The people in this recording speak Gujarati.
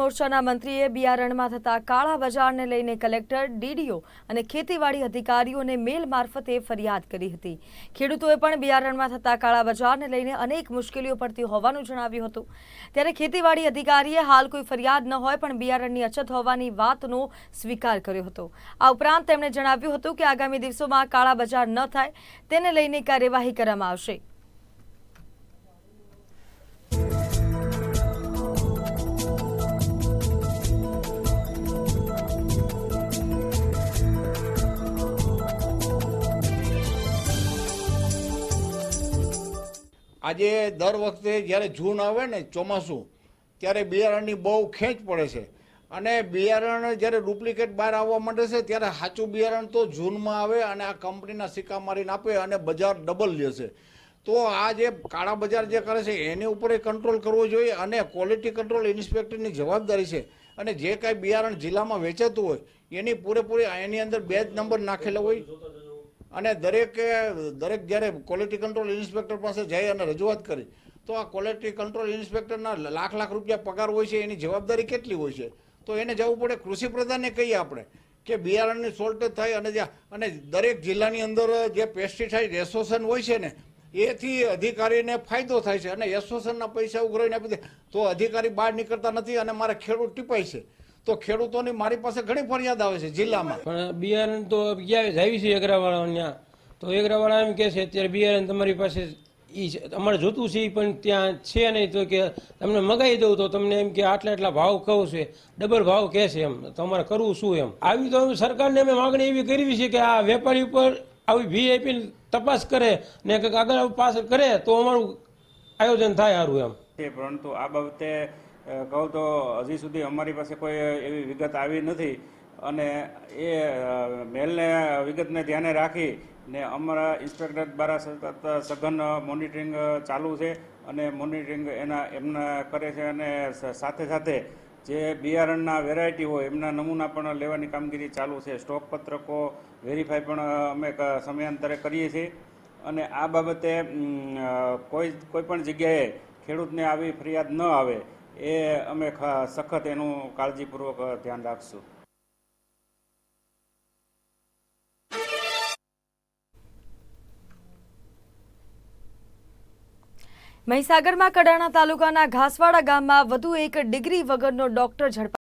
મોરચાના મંત્રીએ બિયારણમાં થતા કાળા બજારને લઈને કલેક્ટર, ડીડીઓ અને ખેતીવાડી અધિકારીઓને મેલ મારફતે ફરિયાદ કરી હતી. ખેડૂતોએ પણ બિયારણમાં થતા કાળા બજારને લઈને અનેક મુશ્કેલીઓ પડતી હોવાનું જણાવ્યું હતું. ત્યારે ખેતીવાડી અધિકારીએ હાલ કોઈ ફરિયાદ ન હોય પણ બિયારણની અછત હોવાની વાતનો સ્વીકાર કર્યો હતો. આ ઉપરાંત તેમણે જણાવ્યું હતું કે આગામી દિવસોમાં કાળા બજાર ન થાય તેને લઈને કાર્યવાહી કરવામાં આવશે. આજે દર વખતે જ્યારે જૂન આવે ને ચોમાસું, ત્યારે બિયારણની બહુ ખેંચ પડે છે. અને બિયારણ જ્યારે ડુપ્લિકેટ બહાર આવવા માંડે છે, ત્યારે સાચું બિયારણ તો જૂનમાં આવે અને આ કંપનીના સિક્કા મારીને આપે અને બજાર ડબલ લેશે તો આ જે કાળા બજાર જે કરે છે, એની ઉપર કંટ્રોલ કરવો જોઈએ અને ક્વોલિટી કંટ્રોલ ઇન્સ્પેક્ટરની જવાબદારી છે. અને જે કાંઈ બિયારણ જિલ્લામાં વેચાતું હોય, એની પૂરેપૂરી એની અંદર બે જ નંબર નાખેલા હોય. અને દરેકે, દરેક જ્યારે ક્વોલિટી કંટ્રોલ ઇન્સ્પેક્ટર પાસે જઈ અને રજૂઆત કરી, તો આ ક્વોલિટી કંટ્રોલ ઇન્સ્પેક્ટરના લાખ લાખ રૂપિયા પગાર હોય છે, એની જવાબદારી કેટલી હોય છે? તો એને જવું પડે કૃષિ પ્રધાનને કહીએ આપણે કે બિયારણની શોર્ટેજ થાય અને જ્યાં, અને દરેક જિલ્લાની અંદર જે પેસ્ટિસાઇડ એસોસિએશન હોય છે ને, એથી અધિકારીને ફાયદો થાય છે. અને એસોસિએશનના પૈસા ઉઘરાવીને આપી દે તો અધિકારી બહાર નીકળતા નથી અને મારા ખેડૂત ટીપાય છે. તો ખેડૂતોની મારી પાસે ઘણી ફરિયાદ આવે છે જિલ્લામાં. પણ બિયારણ તો ક્યાં જાવી છે એગરાવાળા ત્યાં. તો એગરાવાળા એમ કહે છે અત્યારે બિયારણ તમારી પાસે ઈ છે. અમારે જોતું છે પણ ત્યાં છે નહીં. તો કે તમને મગાવી દઉં તો તમને એમ કે આટલા આટલા ભાવ કહું છે ડબલ ભાવ કહે છે એમ. તો અમારે કરવું શું એમ? આવી તો સરકારને અમે માગણી એવી કરવી છે કે આ વેપારી ઉપર આવી વીઆઈપી તપાસ કરે ને કંઈક આગળ પાછળ કરે તો અમારું આયોજન થાય સારું એમ. પરંતુ આ બાબતે કહું તો હજી સુધી અમારી પાસે કોઈ એવી વિગત આવી નથી. અને એ મેલને વિગતને ધ્યાને રાખી ને અમારા ઇન્સ્પેક્ટર દ્વારા સતત સઘન મોનિટરિંગ ચાલુ છે અને મોનિટરિંગ એના, એમના કરે છે અને સાથે સાથે જે બિયારણના વેરાયટી હોય એમના નમૂના પણ લેવાની કામગીરી ચાલુ છે. સ્ટોક પત્રકો વેરીફાઈ પણ અમે સમયાંતરે કરીએ છીએ. અને આ બાબતે કોઈ કોઈ પણ જગ્યાએ ખેડૂતને આવી ફરિયાદ ન આવે એ અમે સખત એનું કાળજીપૂર્વક ધ્યાન રાખશું. મહીસાગરમાં કડાણા તાલુકાના ઘાસવાડા ગામમાં વધુ એક ડિગ્રી વગરનો ડોક્ટર ઝડપાયો.